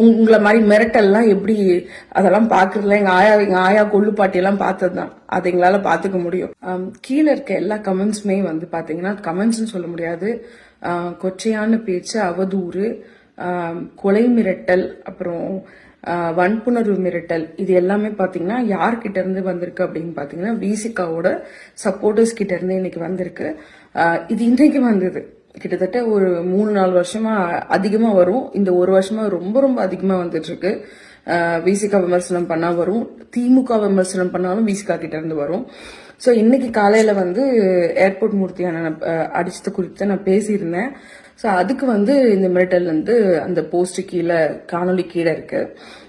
உங்களை மாதிரி மிரட்டல்லாம் எப்படி அதெல்லாம் பார்க்குறதுல எங்க ஆயா எங்க ஆயா கொள்ளுப்பாட்டியெல்லாம் பார்த்தது தான் அதை எங்களால பாத்துக்க முடியும். கீழே இருக்க எல்லா கமெண்ட்ஸுமே வந்து பாத்தீங்கன்னா கமெண்ட்ஸ்னு சொல்ல முடியாது. கொச்சையான பேச்சு அவதூறு கொலை மிரட்டல் அப்புறம் வன்புணர்வு மிரட்டல் இது எல்லாமே பாத்தீங்கன்னா யார்கிட்ட இருந்து வந்திருக்கு அப்படின்னு பாத்தீங்கன்னா விசிகாவோட சப்போர்ட்டர்ஸ் கிட்ட இருந்து இன்னைக்கு வந்திருக்கு. இது இன்றைக்கு வந்தது. கிட்டத்தட்ட ஒரு மூணு நாலு வருஷமா அதிகமா வரும். இந்த ஒரு வருஷமா ரொம்ப ரொம்ப அதிகமா வந்துட்டு இருக்கு விசிகா விமர்சனம் பண்ணா வரும். திமுக விமர்சனம் பண்ணாலும் விசிகா கிட்ட இருந்து வரும். ஸோ இன்னைக்கு காலையில் வந்து ஏர்போர்ட் மூர்த்தியான அடிச்சது குறித்து நான் பேசியிருந்தேன். ஸோ அதுக்கு வந்து இந்த மிரட்டல் வந்து அந்த போஸ்ட் கீழே காணொலி கீழே இருக்கு.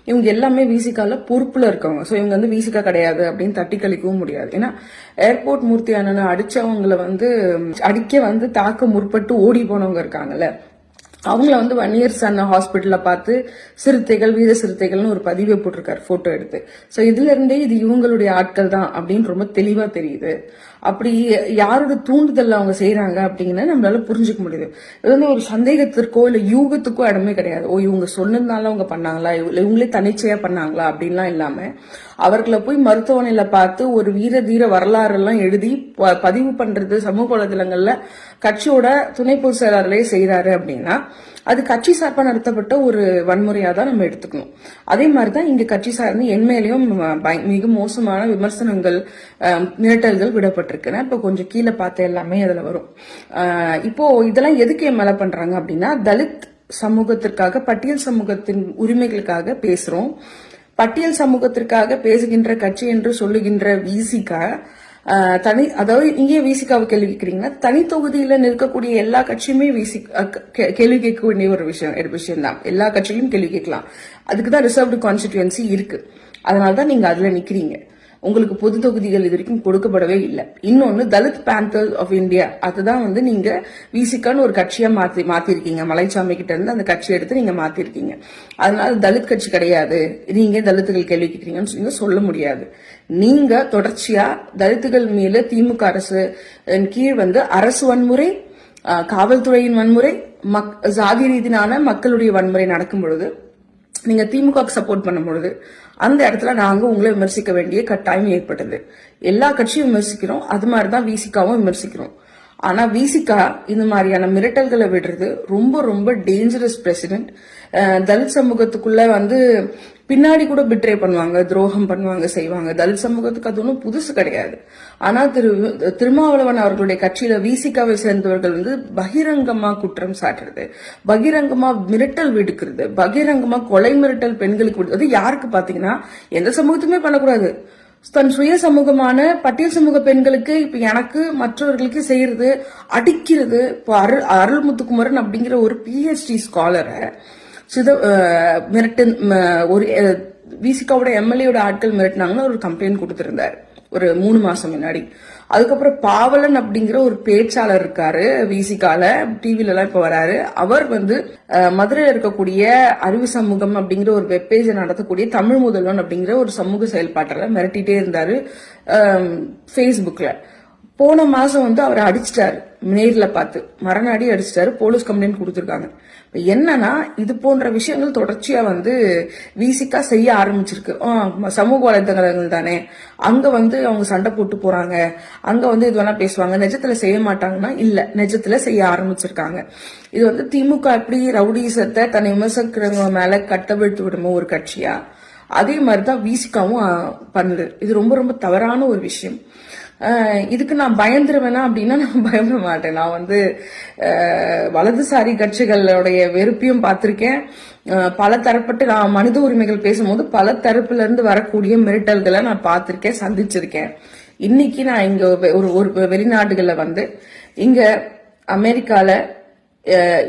இவங்க எல்லாமே விசிகால பொறுப்புல இருக்கவங்க. ஸோ இவங்க வந்து விசிகா கிடையாது அப்படின்னு தட்டி கழிக்கவும் முடியாது. ஏன்னா ஏர்போர்ட் மூர்த்தி அண்ணனை அடிச்சவங்களை வந்து அடிக்க வந்து தாக்க முற்பட்டு ஓடி போனவங்க இருக்காங்கல்ல. அவங்கள வந்து ஒன் இயர்ஸ் சன் ஹாஸ்பிட்டலில் பார்த்து சிறுத்தைகள் வீர சிறுத்தைகள்னு ஒரு பதிவை போட்டிருக்காரு ஃபோட்டோ எடுத்து. ஸோ இதுல இருந்தே இது இவங்களுடைய ஆட்கள் தான் அப்படின்னு ரொம்ப தெளிவாக தெரியுது. அப்படி யாரோட தூண்டுதல் அவங்க செய்யறாங்க அப்படிங்கிறத நம்மளால புரிஞ்சுக்க முடியுது. இது வந்து ஒரு சந்தேகத்திற்கோ இல்ல யூகத்துக்கோ இடமே கிடையாது. ஓ இவங்க சொன்னதுனால அவங்க பண்ணாங்களா? இவங்களே தனிச்சையா பண்ணாங்களா? அப்படின்லாம் இல்லாம அவர்களை போய் மருத்துவமனையில பார்த்து ஒரு வீர தீர வரலாறு எல்லாம் எழுதி ப- பதிவு பண்றது சமூக வலைதளங்கள்ல கட்சியோட துணை பொதுச் செயலாளரே செய்யறாரு அப்படின்னா அது கட்சி சார்பாக நடத்தப்பட்ட ஒரு வன்முறையா தான் நம்ம எடுத்துக்கணும். அதே மாதிரிதான் இங்க கட்சி சார்ந்து என் மேலேயும் மிக மோசமான விமர்சனங்கள் மிரட்டல்கள் மிரட்டல்கள் விடப்பட்டிருக்குன்னா இப்போ கொஞ்சம் கீழே பார்த்த எல்லாமே அதில் வரும். இப்போது இப்போ இதெல்லாம் எதுக்கு என் மேலே பண்ணுறாங்க அப்படின்னா தலித் சமூகத்திற்காக பட்டியல் சமூகத்தின் உரிமைகளுக்காக பேசுகிறோம் பட்டியல் சமூகத்திற்காக பேசுகின்ற கட்சி என்று சொல்லுகின்ற விசிகா தனி அதாவது இங்கே விசிகாவை கேள்வி கேட்குறீங்கன்னா தனி தொகுதியில் நிற்கக்கூடிய எல்லா கட்சியுமே விசி கேள்வி கேட்க வேண்டிய ஒரு விஷயம் ஒரு விஷயம் தான். எல்லா கட்சியிலும் கேள்வி கேட்கலாம். அதுக்கு தான் ரிசர்வ்டு கான்ஸ்டிடியூன்சி இருக்கு. அதனால தான் நீங்கள் அதில் நிற்கிறீங்க உங்களுக்கு பொது தொகுதிகள் இது வரைக்கும் கொடுக்கப்படவே இல்லை. இன்னொன்னு தலித் பேந்தர் ஆஃப் இந்தியா அதுதான் வந்து நீங்க விசிகான்னு ஒரு கட்சியா மாத்தி மாத்திருக்கீங்க. மலைச்சாமி கிட்ட இருந்து அந்த கட்சி எடுத்து நீங்க மாத்திருக்கீங்க. அதனால தலித் கட்சி கிடையாது. நீங்க தலித்துகள் கேள்வி கேட்கறீங்கன்னு சொல்லி சொல்ல முடியாது. நீங்க தொடர்ச்சியா தலித்துகள் மேல திமுக அரசு கீழ் வந்து அரசு வன்முறை காவல்துறையின் வன்முறை மக் சாதி ரீதியான மக்களுடைய வன்முறை நடக்கும் பொழுது நீங்க திமுகவுக்கு சப்போர்ட் பண்ணும் பொழுது அந்த இடத்துல நாங்க உங்களை விமர்சிக்க வேண்டிய கட்டாயம் ஏற்பட்டது. எல்லா கட்சியும் விமர்சிக்கிறோம். அது மாதிரி தான் விசிகாவும் விமர்சிக்கிறோம். ஆனால் விசிகா இந்த மாதிரியான மிரட்டல்களை விடுறது ரொம்ப ரொம்ப டேஞ்சரஸ் பிரசிடென்ட் தலித் சமூகத்துக்குள்ள வந்து பின்னாடி கூட பிட்ரே பண்ணுவாங்க துரோகம் பண்ணுவாங்க செய்வாங்க. தலித் சமூகத்துக்கு அது ஒன்றும் புதுசு கிடையாது. ஆனால் திரு திருமாவளவன் அவர்களுடைய கட்சியில விசிகாவை சேர்ந்தவர்கள் வந்து பகிரங்கமா குற்றம் சாட்டுறது பகிரங்கமா மிரட்டல் விடுக்கிறது பகிரங்கமா கொலை மிரட்டல் பெண்களுக்கு விடுறது அது யாருக்கு பாத்தீங்கன்னா எந்த சமூகத்துமே பண்ணக்கூடாது. தன் சுய சமூகமான பட்டியல் சமூக பெண்களுக்கு இப்ப எனக்கு மற்றவர்களுக்கு செய்யறது அடிக்கிறது இப்போ அருள் அருள்முத்துக்குமரன் அப்படிங்கிற ஒரு பிஹெச்டி ஸ்காலரை சித மிரட்டு ஒரு விசிகாவோட எம்எல்ஏவோட ஆட்கள் மிரட்டினாங்கன்னு ஒரு கம்ப்ளைண்ட் கொடுத்துருந்தார். ஒரு மூணு மாசம் முன்னாடி. அதுக்கப்புறம் பாவலன் அப்படிங்கிற ஒரு பேச்சாளர் இருக்காரு விசிகால டிவில எல்லாம் இப்ப வராரு. அவர் வந்து மதுரையில் இருக்கக்கூடிய அறிவு சமூகம் அப்படிங்கிற ஒரு வெப்பேஜை நடத்தக்கூடிய தமிழ் முதல்வன் அப்படிங்கிற ஒரு சமூக செயல்பாட்டில் மிரட்டிட்டே இருந்தாரு ஃபேஸ்புக்ல போன மாசம் வந்து அவரை அடிச்சிட்டாரு. நேரில் பார்த்து. மரணாடி அடிச்சிட்டாரு. போலீஸ் கம்ப்ளைண்ட் கொடுத்துருக்காங்க. இப்போ என்னன்னா இது போன்ற விஷயங்கள் தொடர்ச்சியாக வந்து விசிக்கா செய்ய ஆரம்பிச்சிருக்கு. சமூக வலைதளங்கள் தானே. அங்கே வந்து அவங்க சண்டை போட்டு போறாங்க. அங்கே வந்து இது வேணா பேசுவாங்க. நிஜத்தில் செய்ய மாட்டாங்கன்னா இல்லை. நிஜத்தில் செய்ய ஆரம்பிச்சிருக்காங்க. இது வந்து திமுக எப்படி ரவுடிசத்தை தன்னை விமர்சிக்கிறவங்க மேலே கட்டவிழ்த்து விடுமோ ஒரு கட்சியா? அதே மாதிரிதான் விசிகாவும் வீசிக்காவும் பண்ணுது. இது ரொம்ப ரொம்ப தவறான ஒரு விஷயம். இதுக்கு நான் பயந்துருவேனா அப்படின்னா நான் பயப்பட மாட்டேன். நான் வந்து வலதுசாரி கட்சிகளுடைய வெறுப்பையும் பார்த்துருக்கேன். பல தரப்பட்டு நான் மனித உரிமைகள் பேசும்போது பல தரப்புல இருந்து வரக்கூடிய மிரட்டல்களை நான் பார்த்துருக்கேன் சந்திச்சிருக்கேன். இன்னைக்கு நான் இங்க ஒரு ஒரு வெளிநாடுகளில் வந்து இங்க அமெரிக்கால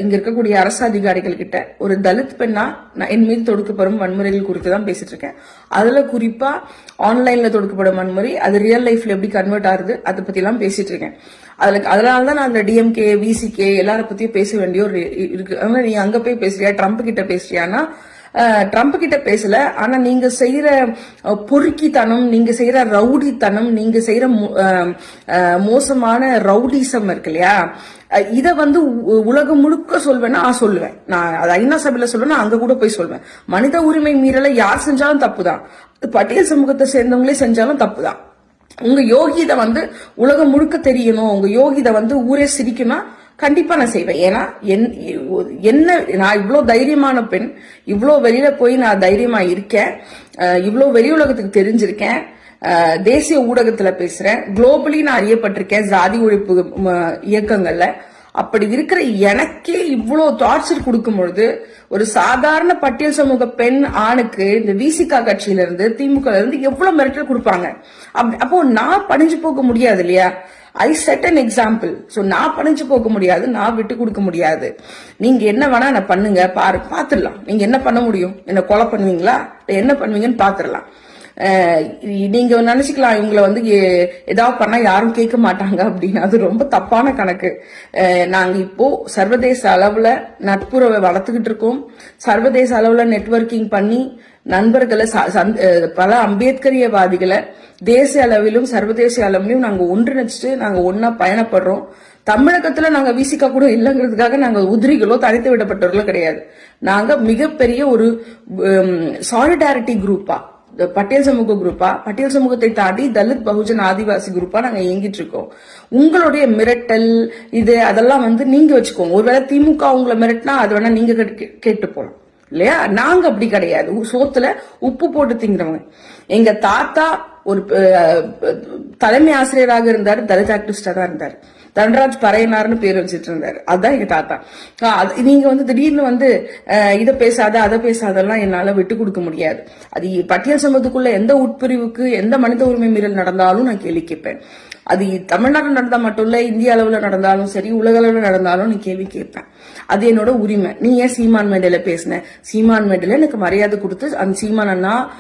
இங்க இருக்கக்கூடிய அரசு அதிகாரிகள் கிட்ட ஒரு தலித் பெண்ணா நான் என் மீது தொடுக்கப்படும் வன்முறைகள் குறித்து தான் பேசிட்டு இருக்கேன். அதுல குறிப்பா ஆன்லைன்ல தொடுக்கப்படும் வன்முறை அது ரியல் லைஃப்ல எப்படி கன்வெர்ட் ஆகுது அதை பத்தி எல்லாம் பேசிட்டு இருக்கேன். அதுல அதனால தான் நான் அந்த டிஎம்கே விசிகே எல்லார பத்தியும் பேச வேண்டிய ஒரு இருக்கு. நீ அங்க போய் பேசுறியா ட்ரம்ப் கிட்ட பேசுறியானா ட்ரம்ப் கிட்ட பேசல. ஆனா நீங்க செய்யற பொறுக்கித்தனம் நீங்க செய்யற ரவுடித்தனம் நீங்க செய்யற மோ- மோசமான ரவுடிசம் இருக்கு இல்லையா? இதை இத வந்து உ- உலகம் முழுக்க சொல்வேன்னா நான் சொல்லுவேன். நான் அது ஐநா சபையில சொல்லுவேன் அங்க கூட போய் சொல்வேன். மனித உரிமை மீறலை யார் செஞ்சாலும் தப்புதான். தான் பட்டியல் சமூகத்தை சேர்ந்தவங்களே செஞ்சாலும் தப்புதான். உங்க யோகிதை வந்து உலகம் முழுக்க தெரியணும். உங்க யோகிதை வந்து ஊரே சிரிக்கணும் கண்டிப்பா நான் செய்வேன். ஏன்னா என்- என்ன நான் இவ்வளோ தைரியமான பெண் இவ்வளோ வெளியில போய் நான் தைரியமா இருக்கேன் இவ்வளோ வெளி உலகத்துக்கு தெரிஞ்சிருக்கேன் தேசிய ஊடகத்துல பேசுறேன். குளோபலி நான் அறியப்பட்டிருக்கேன் ஜாதி ஒழிப்பு இயக்கங்கள்ல. அப்படி இருக்கிற எனக்கே இவ்வளோ டார்ச்சர் கொடுக்கும் பொழுது ஒரு சாதாரண பட்டியல் சமூக பெண் ஆணுக்கு இந்த விசிகா கட்சியில இருந்து திமுக இருந்து எவ்வளவு மிரட்டல் கொடுப்பாங்க? அப்போ நான் பணிஞ்சு போக முடியாது இல்லையா? I said an example so நான் பணிஞ்சு போக முடியாது நான் விட்டு கொடுக்க முடியாது. நீங்க என்ன வேணா நான் பண்ணுங்க பாரு பாத்துடலாம். நீங்க என்ன பண்ண முடியும்? என்ன கொலை பண்ணுவீங்களா? என்ன பண்ணுவீங்கன்னு பாத்துடலாம். நீங்க நினைச்சுக்கலாம் இவங்களை வந்து ஏதாவது பண்ணா யாரும் கேட்க மாட்டாங்க அப்படின்னு. அது ரொம்ப தப்பான கணக்கு. நாங்க இப்போ சர்வதேச அளவுல நட்புறவை வளர்த்துக்கிட்டு இருக்கோம். சர்வதேச அளவுல நெட்வொர்க்கிங் பண்ணி நண்பர்களை ச- பல அம்பேத்கரியவாதிகளை தேசிய அளவிலும் சர்வதேச அளவிலும் நாங்க ஒன்றிணைச்சிட்டு நாங்க ஒன்னா பயணப்படுறோம். தமிழகத்துல நாங்க வீசிக்க கூட இல்லைங்கிறதுக்காக நாங்க உதிரிகளோ தனித்து விடப்பட்டவர்களோ கிடையாது. நாங்க மிகப்பெரிய ஒரு சாலிடாரிட்டி குரூப்பா இந்த பட்டியல் சமூக குரூப்பா? பட்டியல் சமூகத்தை தாண்டி தலித் பகுஜன் ஆதிவாசி குரூப்பா நாங்க இயங்கிட்டு இருக்கோம். உங்களுடைய மிரட்டல் இது அதெல்லாம் வந்து நீங்க வச்சுக்கோங்க. ஒருவேளை திமுக உங்களை மிரட்டினா அது வேணா நீங்க கேட்டு- போலாம். இல்லையா? நாங்க அப்படி கிடையாது. உ- சோத்துல உப்பு போட்டு திங்கிறவங்க. எங்க தாத்தா ஒரு தலைமை ஆசிரியராக இருந்தார் தலித் ஆக்டிவிஸ்டா தான் இருந்தார். தன்ராஜ் பறையனார்னு பேர் வச்சுட்டு இருந்தாரு அதுதான் எங்க தாத்தா. அது- நீங்க வந்து திடீர்னு வந்து இதை பேசாத அதை பேசாதெல்லாம் என்னால விட்டு கொடுக்க முடியாது. அது பட்டியல் சமூகத்துக்குள்ள எந்த உட்பிரிவுக்கு எந்த மனித உரிமை மீறல் நடந்தாலும் நான் கேள்வி கேட்பேன். அது தமிழ்நாட்டில் நடந்தா மட்டும் இல்ல இந்திய அளவுல நடந்தாலும் சரி உலக அளவில் நடந்தாலும் நான் கேள்வி கேட்பேன். அது என்னோட உரிமை. நீ ஏன் சீமான் மேடையில பேசின? சீமான் மேடையில எனக்கு மரியாதை கொடுத்து அந்த சீமான் அண்ணா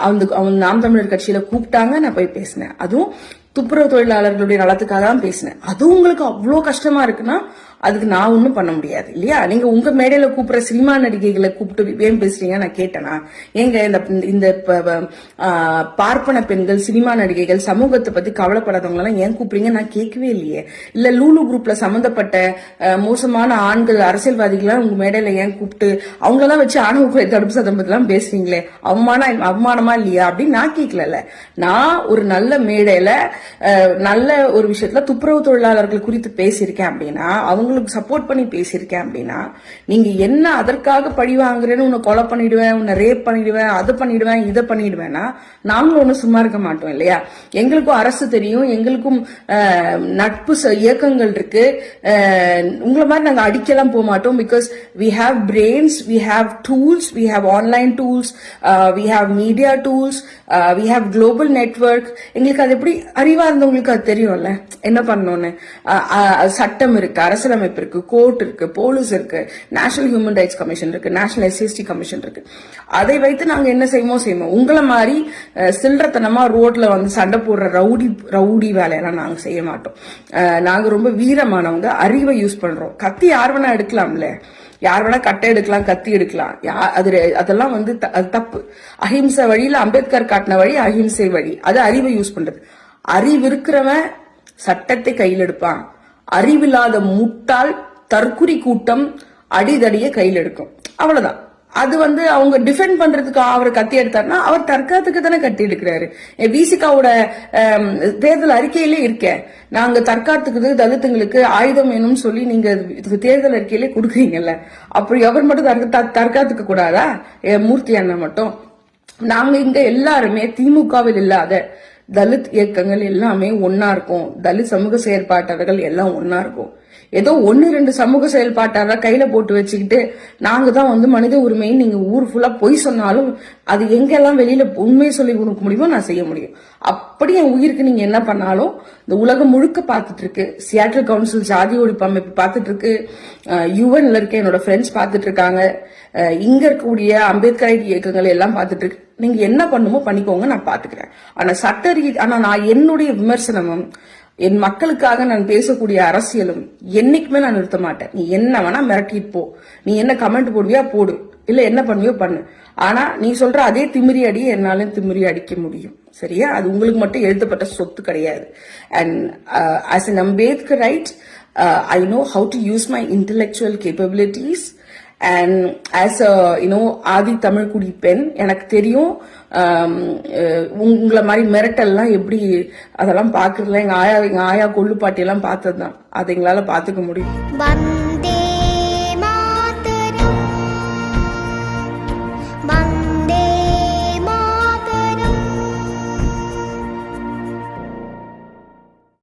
அந்த அவன் நாம் தமிழர் கட்சியில கூப்பிட்டாங்க நான் போய் பேசினேன். அதுவும் துப்புரவு தொழிலாளர்களுடைய நலத்துக்காக தான் பேசினேன். அது உங்களுக்கு அவ்வளோ கஷ்டமா இருக்குன்னா அதுக்கு நான் ஒன்றும் பண்ண முடியாது இல்லையா? நீங்க உங்க மேடையில் கூப்பிட்ற சினிமா நடிகைகளை கூப்பிட்டு ஏன் பேசுறீங்க நான் கேட்டேனா? ஏங்க இந்த இந்த பார்ப்பன பெண்கள் சினிமா நடிகைகள் சமூகத்தை பத்தி கவலைப்படாதவங்களாம் ஏன் கூப்பிடுறீங்க? நான் கேட்கவே இல்லையே. இல்ல லூலு குரூப்ல சம்பந்தப்பட்ட மோசமான ஆண்கள் அரசியல்வாதிகள்லாம் உங்க மேடையில ஏன் கூப்பிட்டு அவங்களெல்லாம் வச்சு ஆணவ குறை தடுப்பு சதம் பத்தி பேசுறீங்களே? அவமானம் அவமானமா இல்லையா? அப்படின்னு நான் கேட்கல நான் ஒரு நல்ல மேடையில நல்ல ஒரு விஷயத்துல துப்புரவு தொழிலாளர்கள் குறித்து பேசியிருக்கேன் அப்படின்னா அவங்களுக்கு சப்போர்ட் பண்ணி பேசியிருக்கேன் அப்படின்னா நீங்க என்ன அதற்காக பழி வாங்குறேன்னு உன்னை கொலை பண்ணிடுவேன் உன்னை ரேப் பண்ணிடுவேன் அதை பண்ணிடுவேன் இதை பண்ணிடுவேன்னா நாங்களும் ஒன்றும் சும்மா இருக்க மாட்டோம் இல்லையா? எங்களுக்கும் அரசு தெரியும் எங்களுக்கும் நட்பு இயக்கங்கள் இருக்கு. உங்களை மாதிரி நாங்கள் அடிக்கலாம் போக மாட்டோம் because we have brains we have tools we have online tools we have media tools we have global network எங்களுக்கு அது எப்படி அறிவா இருந்தவங்களுக்கு அது தெரியும்ல? என்ன பண்ணணும்னு? சட்டம் இருக்கு அமைப்பு இருக்கு கோர்ட் இருக்கு போலீஸ் இருக்கு நேஷனல் ஹியூமன் ரைட்ஸ் கமிஷன் இருக்கு நேஷனல் எஸ்எஸ்டி கமிஷன் இருக்கு. அதை வைத்து நாங்க என்ன செய்வோம்? செய்வோம். உங்களை மாதிரி சில்லறத்தனமா ரோட்ல வந்து சண்டை போடுற ரவுடி ரவுடி வேலையெல்லாம் நாங்க செய்ய மாட்டோம். நாங்க ரொம்ப வீரமானவங்க அறிவை யூஸ் பண்றோம். கத்தி யார் வேணா எடுக்கலாம்ல. யார் வேணா கட்டை எடுக்கலாம் கத்தி எடுக்கலாம். யா- அது அதெல்லாம் வந்து த- அது தப்பு. அஹிம்சை வழியில அம்பேத்கர் காட்டின வழி அஹிம்சை வழி. அது அறிவை யூஸ் பண்றது. அறிவு இருக்கிறவன் சட்டத்தை கையில் எடுப்பான். அறிவில்லாத முட்டாள் தற்குறி கூட்டம் அடிதடிய கையில் எடுக்கும். அவ்வளவுதான். அது வந்து அவங்க டிஃபெண்ட் பண்றதுக்கு அவர் கத்தி எடுத்தாருன்னா அவர் தற்காத்துக்கு தானே கத்தி எடுக்கிறாரு. விசிகாவோட தேர்தல் அறிக்கையிலே இருக்கேன் நாங்க தற்காத்துக்கு தலித்துங்களுக்கு ஆயுதம் வேணும்னு சொல்லி நீங்க தேர்தல் அறிக்கையிலே கொடுக்குறீங்கல்ல. அப்படி அவர் மட்டும் த- தற்காத்துக்க கூடாதா? மூர்த்தி அண்ணன் மட்டும். நாங்க இங்க எல்லாருமே திமுகவில் இல்லாத தலித் இயக்கங்கள் எல்லாமே ஒன்னா இருக்கும். தலித் சமூக செயற்பாட்டாளர்கள் எல்லாம் ஒன்னா இருக்கும். ஏதோ ஒன்னு ரெண்டு சமூக செயல்பாட்டாளர் கையில போட்டு வச்சுக்கிட்டு நாங்க தான் வந்து மனித உரிமையை நீங்க ஊர் ஃபுல்லா பொய் சொன்னாலும் அது எங்கெல்லாம் வெளியில உண்மையை சொல்லி கொடுக்க முடியுமோ நான் செய்ய முடியும். அப்படி என் உயிருக்கு நீங்க என்ன பண்ணாலும் இந்த உலகம் முழுக்க பார்த்துட்டு இருக்கு சியாட்டில் கவுன்சில் ஜாதி ஒழிப்பு அமைப்பு பார்த்துட்டு இருக்கு யுஎன்ல இருக்க என்னோட ஃப்ரெண்ட்ஸ் பார்த்துட்டு இருக்காங்க இங்க இருக்கக்கூடிய அம்பேத்கர் இயக்கங்கள் எல்லாம் பார்த்துட்டு இருக்கு நீங்க என்ன பண்ணுமோ பண்ணிக்கோங்க நான் பாத்துக்கிறேன் ஆனா சட்ட ரீதி ஆனா நான் என்னுடைய விமர்சனமும் என் மக்களுக்காக நான் பேசக்கூடிய அரசியலும் என்னைக்குமே நான் நிறுத்த மாட்டேன். நீ என்ன வேணா மிரட்டிட்டு போ. நீ என்ன கமெண்ட் போடுவியா போடு. இல்ல என்ன பண்ணுவியோ பண்ணு. ஆனா நீ சொல்ற அதே திமிரி அடியை என்னாலும் திமிரி அடிக்க முடியும். சரியா? அது உங்களுக்கு மட்டும் எழுதப்பட்ட சொத்து கிடையாது. And as uh, an Ambedkar right I know how to use my intellectual capabilities and as a you know ஆதி தமிழ் குடி பெண் எனக்கு தெரியும் உங்களை மாதிரி மிரட்டல்லாம் எப்படி அதெல்லாம் பாக்குறதுல எங்க ஆயா எங்க ஆயா கொள்ளுப்பாட்டியெல்லாம் எல்லாம் பார்த்ததுதான். அதை எங்களால பாத்துக்க முடியும்.